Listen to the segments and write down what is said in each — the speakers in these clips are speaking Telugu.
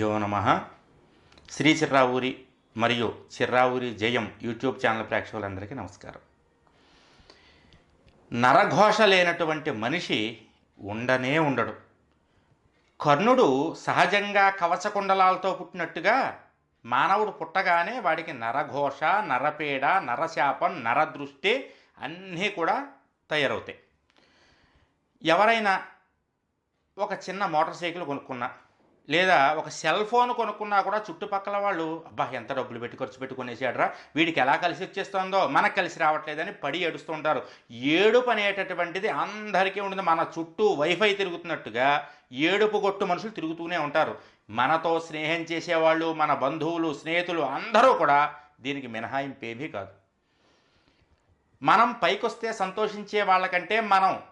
శ్రీగురుభ్యో నమ. శ్రీ చిర్రావూరి మరియు చిర్రావూరి జయం యూట్యూబ్ ఛానల్ ప్రేక్షకులందరికీ నమస్కారం. నరఘోష లేనటువంటి మనిషి ఉండనే ఉండడు. కర్ణుడు సహజంగా కవచకుండలాలతో పుట్టినట్టుగా మానవుడు పుట్టగానే వాడికి నరఘోష నరపీడ నరశాపం నరదృష్టి అన్నీ కూడా తయారవుతాయి. ఎవరైనా ఒక చిన్న మోటార్ సైకిల్ కొనుక్కున్నా లేదా ఒక సెల్ ఫోన్ కొనుక్కున్నా కూడా చుట్టుపక్కల వాళ్ళు అబ్బా ఎంత డబ్బులు పెట్టి ఖర్చు పెట్టుకునేసాడరా వీడికి ఎలా కలిసి వచ్చేస్తుందో? మనకు కలిసి రావట్లేదని పడి ఏడుస్తుంటారు. ఏడుపు అనేటటువంటిది అందరికీ ఉంటుంది. మన చుట్టూ వైఫై తిరుగుతున్నట్టుగా ఏడుపు కొట్టు మనుషులు తిరుగుతూనే ఉంటారు. మనతో స్నేహం చేసేవాళ్ళు మన బంధువులు స్నేహితులు అందరూ కూడా దీనికి మినహాయింపేమీ కాదు. మనం పైకొస్తే సంతోషించే వాళ్ళకంటే మనం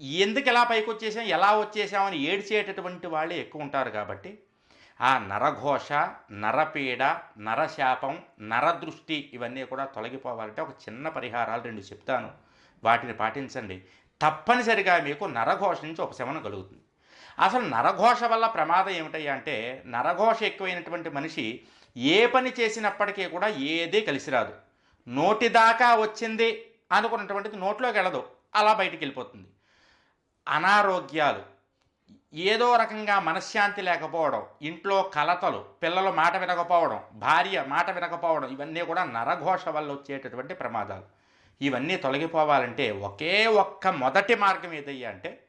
ఎందుకు ఎలా పైకి వచ్చేసాం ఎలా వచ్చేసామని ఏడ్చేటటువంటి వాళ్ళే ఎక్కువ ఉంటారు కాబట్టి ఆ నరఘోష నరపీడ నరశాపం నరదృష్టి ఇవన్నీ కూడా తొలగిపోవాలంటే ఒక చిన్న పరిహారాలు రెండు చెప్తాను. వాటిని పాటించండి. తప్పనిసరిగా మీకు నరఘోష నుంచి ఉపశమనం కలుగుతుంది. అసలు నరఘోష వల్ల ప్రమాదం ఏమిటయ్యా అంటే నరఘోష ఎక్కువైనటువంటి మనిషి ఏ పని చేసినప్పటికీ కూడా ఏదీ కలిసి రాదు. నోటి దాకా వచ్చింది అనుకున్నటువంటిది నోట్లోకి వెళ్ళదు. అలా బయటికి వెళ్ళిపోతుంది. అనారోగ్యాలు. ఏదో రకంగా మనశ్శాంతి లేకపోవడం ఇంట్లో కలతలు పిల్లలు మాట వినకపోవడం భార్య మాట వినకపోవడం ఇవన్నీ కూడా నరఘోష వల్ల వచ్చేటటువంటి ప్రమాదాలు. ఇవన్నీ తొలగిపోవాలంటే ఒకే ఒక్క మొదటి మార్గం ఏదయ్యా అంటే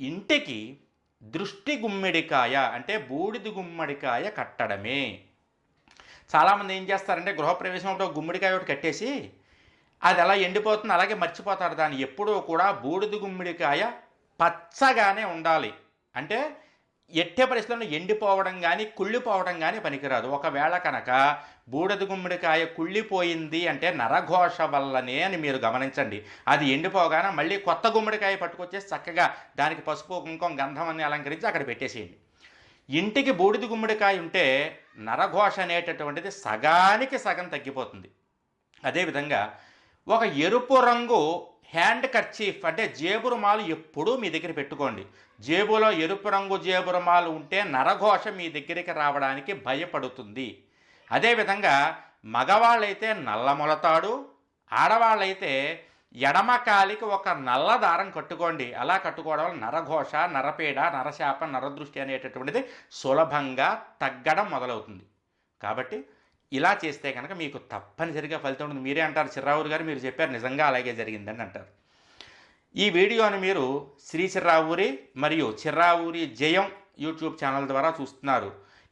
ఇంటికి దృష్టి గుమ్మిడికాయ అంటే బూడిది గుమ్మడికాయ కట్టడమే. చాలామంది ఏం చేస్తారంటే గృహప్రవేశం ఒకటి గుమ్మడికాయ ఒకటి కట్టేసి అది అలా ఎండిపోతుంది అలాగే మర్చిపోతారు. దాన్ని ఎప్పుడూ కూడా బూడిది గుమ్మిడికాయ పచ్చగానే ఉండాలి. అంటే ఎట్టే పరిస్థితుల్లో ఎండిపోవడం కానీ కుళ్ళిపోవడం కానీ పనికిరాదు. ఒకవేళ కనుక బూడిద గుమ్మడికాయ కుళ్ళిపోయింది అంటే నరఘోష వల్లనే అని మీరు గమనించండి. అది ఎండిపోగానే మళ్ళీ కొత్త గుమ్మడికాయ పట్టుకొచ్చేసి చక్కగా దానికి పసుపు కుంకుమ గంధం అని అలంకరించి అక్కడ పెట్టేసేయండి. ఇంటికి బూడిద గుమ్మడికాయ ఉంటే నరఘోష అనేటటువంటిది సగానికి సగం తగ్గిపోతుంది. అదేవిధంగా ఒక ఎరుపు రంగు హ్యాండ్ కర్చీఫ్ అంటే జేబు రుమాలు ఎప్పుడూ మీ దగ్గర పెట్టుకోండి. జేబులో ఎరుపు రంగు జేబు రుమాలు ఉంటే నరఘోష మీ దగ్గరికి రావడానికి భయపడుతుంది. అదేవిధంగా మగవాళ్ళైతే నల్ల మొలతాడు ఆడవాళ్ళైతే ఎడమ కాలికి ఒక నల్ల దారం కట్టుకోండి. అలా కట్టుకోవడం వల్ల నరఘోష నరపీడ నరశాప నరదృష్టి అనేటటువంటిది సులభంగా తగ్గడం మొదలవుతుంది. కాబట్టి ఇలా చేస్తే కనుక మీకు తప్పనిసరిగా ఫలితం ఉంటుంది. మీరే అంటారు చిర్రావురు గారు మీరు చెప్పారు నిజంగా అలాగే జరిగిందని అంటారు. ఈ వీడియోని మీరు శ్రీ చిర్రావూరి మరియు చిర్రావూరి జయం యూట్యూబ్ ఛానల్ ద్వారా చూస్తున్నారు.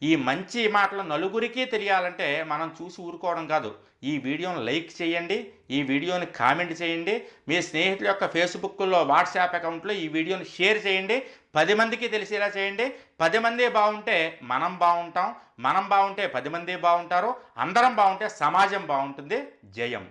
ఈ మంచి మాటలు నలుగురికి తెలియాలంటే మనం చూసి ఊరుకోవడం కాదు. ఈ వీడియోను లైక్ చేయండి ఈ వీడియోని కామెంట్ చేయండి మీ స్నేహితుల యొక్క ఫేస్బుక్లో వాట్సాప్ అకౌంట్లో ఈ వీడియోని షేర్ చేయండి పది మందికి తెలిసేలా చేయండి. పది మంది బాగుంటే మనం బాగుంటాం మనం బాగుంటే పది మంది బాగుంటారు అందరం బాగుంటే సమాజం బాగుంటుంది. జయం.